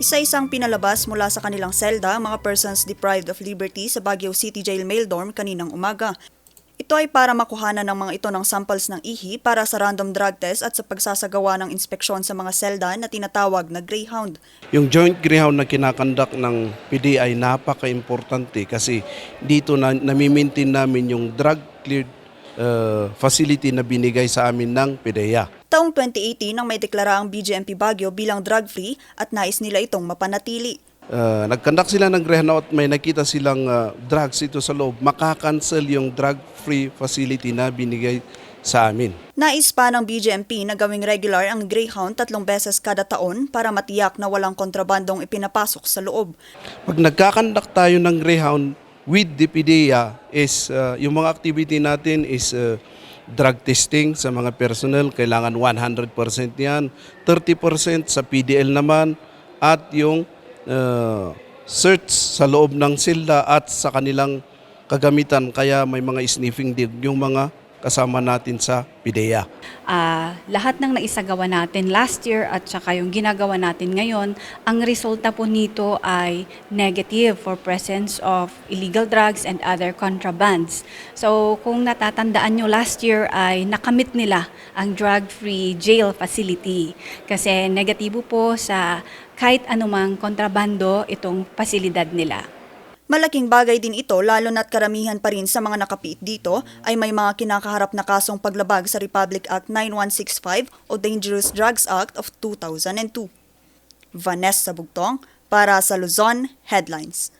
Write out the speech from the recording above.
Isa-isang pinalabas mula sa kanilang selda ang mga persons deprived of liberty sa Baguio City Jail Mail Dorm kaninang umaga. Ito ay para makuhanan ng mga ito ng samples ng ihi para sa random drug test at sa pagsasagawa ng inspeksyon sa mga selda na tinatawag na Greyhound. Yung joint greyhound na kinakandak ng PDI napaka-importante kasi dito na namimintin namin yung drug cleared uh, facility na binigay sa amin ng PDEA. Taong 2018 nang may deklara ang BGMP Baguio bilang drug-free at nais nila itong mapanatili. Uh, nagkandak sila ng greyhound at may nakita silang uh, drugs ito sa loob. Makakancel yung drug-free facility na binigay sa amin. Nais pa ng BGMP na gawing regular ang Greyhound tatlong beses kada taon para matiyak na walang kontrabandong ipinapasok sa loob. Pag nagkakandak tayo ng greyhound with the is uh, yung mga activity natin is uh, drug testing sa mga personnel kailangan 100% yan. 30% sa PDL naman at yung uh, search sa loob ng silda at sa kanilang kagamitan. Kaya may mga sniffing din yung mga kasama natin sa PDEA. Ah, lahat ng naisagawa natin last year at saka yung ginagawa natin ngayon, ang resulta po nito ay negative for presence of illegal drugs and other contrabands. So kung natatandaan nyo, last year ay nakamit nila ang drug-free jail facility kasi negatibo po sa kahit anumang kontrabando itong pasilidad nila. Malaking bagay din ito lalo na't karamihan pa rin sa mga nakapiit dito ay may mga kinakaharap na kasong paglabag sa Republic Act 9165 o Dangerous Drugs Act of 2002. Vanessa Bugtong para sa Luzon Headlines.